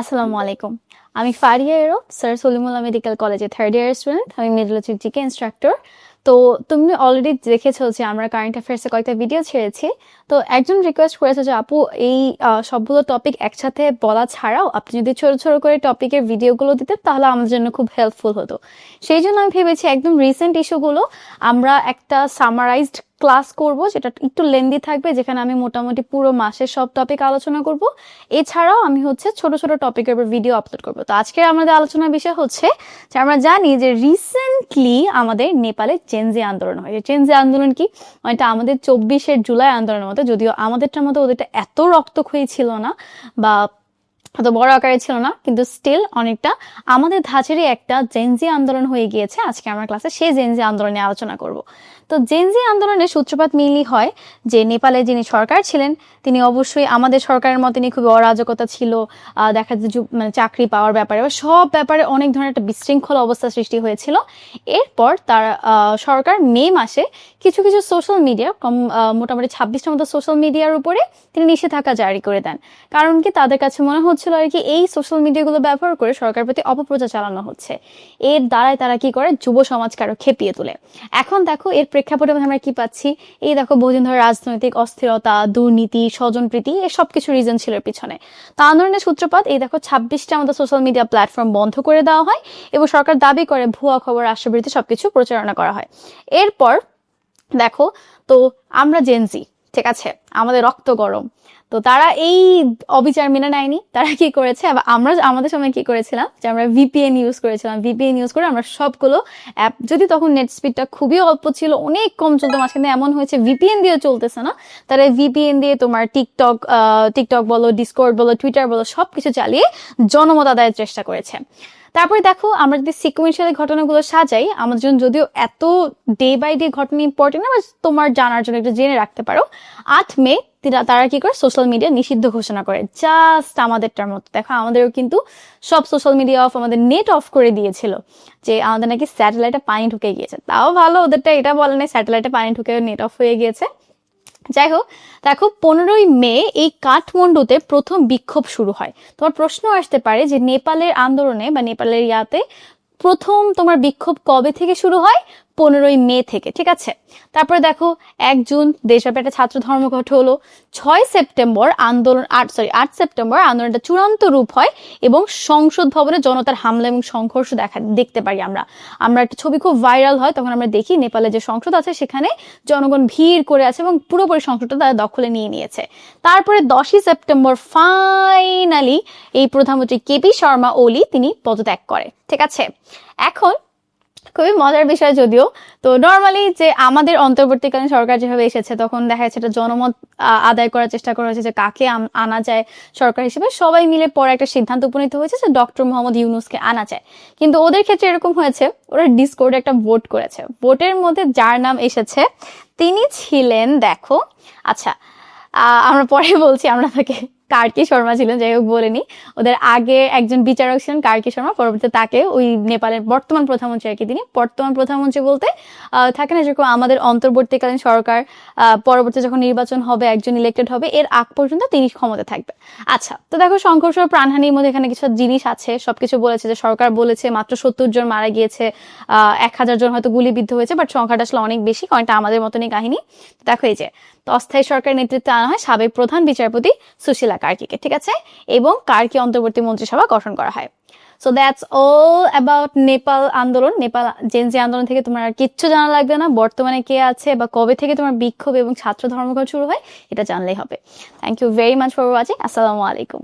আসসালামু আলাইকুম আমি ফারিয়া এরো স্যার সলিমুল্লাহ মেডিকেল কলেজে থার্ড ইয়ার স্টুডেন্ট আমি মিডলজি জিকে ইনস্ট্রাক্টর তো তুমি অলরেডি দেখেছ যে আমরা কারেন্ট অ্যাফেয়ার্সে কয়েকটা ভিডিও ছেড়েছি। তো একজন রিকোয়েস্ট করেছে যে, আপু, এই সবগুলো টপিক একসাথে বলা ছাড়াও আপনি যদি ছোট ছোট করে টপিকের ভিডিওগুলো দিতেন, তাহলে আমাদের জন্য খুব হেল্পফুল হতো। সেই জন্য আমি ভেবেছি একদম রিসেন্ট ইস্যুগুলো আমরা একটা সামারাইজড ক্লাস করব, যেটা একটু লেন্দি থাকবে, যেখানে আমি মোটামুটি পুরো মাসের সব টপিক আলোচনা করব। এছাড়াও আমি হচ্ছে ছোট ছোট টপিকের উপর ভিডিও আপলোড করব। তো আজকে আমাদের আলোচনার বিষয় হচ্ছে যে আমরা জানি যে রিসেন্টলি আমাদের নেপালে চেনজি আন্দোলন হয়। চেনজি আন্দোলন কি? এটা আমাদের চব্বিশের জুলাই আন্দোলনের মতো, যদিও আমাদেরটার মতো ওদেরটা এত রক্তক্ষয়ী ছিল না বা অত বড় আকারে ছিল না, কিন্তু স্টিল অনেকটা আমাদের ধাঁচেরই একটা জেনজি আন্দোলন হয়ে গিয়েছে। আজকে আমার ক্লাসে সেই জেনজি আন্দোলনে আলোচনা করব। তো জেনজি আন্দোলনের সূত্রপাত মিলই হয় যে নেপালে যিনি সরকার ছিলেন, তিনি অবশ্যই আমাদের সরকারের মতনই খুবই অরাজকতা ছিল। দেখা যায় যে মানে চাকরি পাওয়ার ব্যাপারে সব ব্যাপারে অনেক ধরনের একটা বিশৃঙ্খল অবস্থা সৃষ্টি হয়েছিল। এরপর তার সরকার মে মাসে কিছু কিছু সোশ্যাল মিডিয়া কম মোটামুটি ছাব্বিশটার মতো সোশ্যাল মিডিয়ার উপরে তিনি নিষেধাজ্ঞা জারি করে দেন। কারণ কি? তাদের কাছে মনে হচ্ছিল আর কি, এই সোশ্যাল মিডিয়াগুলো ব্যবহার করে সরকার প্রতি অপপ্রচার চালানো হচ্ছে। এর দ্বারাই তারা কি করে? যুব সমাজকে আরও খেপিয়ে তোলে। এখন দেখো, এর প্রেক্ষাপটে আমরা কি পাচ্ছি? এই দেখো, বহুদিন ধরে রাজনৈতিক অস্থিরতা, দুর্নীতি, স্বজনপ্রীতি, এ সব কিছু রিজন ছিল পিছনে। তা আন্দোলনের সূত্রপাত, এই দেখো, ছাব্বিশটা আমাদের সোশ্যাল মিডিয়া প্ল্যাটফর্ম বন্ধ করে দেওয়া হয় এবং সরকার দাবি করে ভুয়া খবর, রাষ্ট্রবিরোধী সবকিছু প্রচারণা করা হয়। এরপর দেখো, তো আমরা জেনজি ঠিক আছে? আমাদের রক্ত গরম। তো তারা এই অবিচার মেনে নেয়নি। তারা কি করেছে? আমরা আমাদের সময় কি করেছিলাম? যে আমরা ভিপিএন ইউজ করেছিলাম। ভিপিএন ইউজ করে আমরা সবগুলো অ্যাপ যদি তখন নেট স্পিডটা খুবই অল্প ছিল, অনেক কম চলতো। মাঝখানে এমন হয়েছে ভিপিএন দিয়ে চলতেছে না। তারা ভিপিএন দিয়ে তোমার টিকটক টিকটক বলো ডিসকর্ড বলো টুইটার বলো, সবকিছু চালিয়ে জনমত আদায়ের চেষ্টা করেছে। তারপরে দেখো, আমরা যদি সিকুয়েন্সিয়ালি ঘটনাগুলো সাজাই, আমাদের জন্য যদিও এত ডে বাই ডে ঘটনা ইম্পর্টেন্ট না তোমার জানার জন্য একটু জেনে রাখতে পারো। আট মে তিরা- কি করে? সোশ্যাল মিডিয়া নিষিদ্ধ ঘোষণা করে। জাস্ট আমাদেরটার মতো। দেখো, আমাদেরও কিন্তু সব সোশ্যাল মিডিয়া অফ আমাদের নেট অফ করে দিয়েছিল যে আমাদের নাকি স্যাটেলাইটে পানি ঢুকে গিয়েছে। তাও ভালো, ওদেরটা এটা বলে নাই স্যাটেলাইটে পানি ঢুকে নেট অফ হয়ে গিয়েছে। যাই হোক, দেখো, পনেরোই মে এই কাঠমান্ডুতে প্রথম বিক্ষোভ শুরু হয়। তোমার প্রশ্ন আসতে পারে যে, নেপালের আন্দোলনে বা নেপালের ইয়াতে প্রথম তোমার বিক্ষোভ কবে থেকে শুরু হয়? পনেরোই মে থেকে, ঠিক আছে? তারপরে দেখো, এক জুন দেশব্যাপী একটা ছাত্র ধর্মঘট হলো। ছয় সেপ্টেম্বর আন্দোলন, আট সরি আট সেপ্টেম্বর আন্দোলনটা চূড়ান্ত রূপ হয় এবং সংসদ ভবনে জনতার হামলা এবং সংঘর্ষ দেখা, দেখতে পারি আমরা। আমরা একটা ছবি খুব ভাইরাল হয়, তখন আমরা দেখি নেপালে যে সংসদ আছে সেখানে জনগণ ভিড় করে আছে এবং পুরোপুরি সংসদটা তারা দখলে নিয়ে নিয়েছে। তারপরে দশই সেপ্টেম্বর ফাইনালি এই প্রধানমন্ত্রী কেপি শর্মা ওলি তিনি পদত্যাগ করে, ঠিক আছে? এখন খুবই মজার বিষয় যদিও। তো নর্মালি যে আমাদের অন্তর্বর্তীকালীন সরকার যেভাবে এসেছে, তখন দেখা যাচ্ছে জনমত আদায় করার চেষ্টা করা হয়েছে যে কাকে আনা যায় সরকার হিসেবে। সবাই মিলে পরে একটা সিদ্ধান্ত উপনীত হয়েছে যে ডক্টর মোহাম্মদ ইউনুসকে আনা যায়। কিন্তু ওদের ক্ষেত্রে এরকম হয়েছে, ওরা ডিসকোর্ডে একটা ভোট করেছে। ভোটের মধ্যে যার নাম এসেছে, তিনি ছিলেন, দেখো আচ্ছা আমরা পরে বলছি, আমরা তাকে কার্কি শর্মা ছিলেন যাই হোক বলেনি ওদের আগে একজন বিচারক ছিলেন কার্কি শর্মা, পরবর্তীতে তাকে ওই নেপালের বর্তমান প্রধানমন্ত্রী আর কি তিনি। বর্তমান প্রধানমন্ত্রী বলতে থাকে না যেরকম আমাদের অন্তর্বর্তীকালীন সরকার পরবর্তী যখন নির্বাচন হবে, একজন ইলেক্টেড হবে, এর আগ পর্যন্ত তিনি ক্ষমতা থাকবে। আচ্ছা তো দেখো সংঘর্ষ, প্রাণহানির মধ্যে এখানে কিছু জিনিস আছে। সবকিছু বলেছে যে সরকার বলেছে, মাত্র সত্তর জন মারা গিয়েছে এক হাজার জন হয়তো গুলিবিদ্ধ হয়েছে বাট সংখ্যাটা আসলে অনেক বেশি, কারণ এটা আমাদের মতনই কাহিনী। দেখো এই যে অস্থায়ী সরকারের নেতৃত্বে আনা হয় সাবেক প্রধান বিচারপতি সুশীলা কার্কিকে ঠিক আছে? এবং কার্কি অন্তর্বর্তী মন্ত্রিসভা গঠন করা হয়? So that's all about Nepal আন্দোলন। নেপাল জেনজি আন্দোলন থেকে তোমার আর কিচ্ছু জানা লাগবে না। বর্তমানে কে আছে বা কবে থেকে তোমার বিক্ষোভ এবং ছাত্র ধর্মঘট শুরু হয়, এটা জানলেই হবে। Thank you very much for watching আসসালামু আলাইকুম।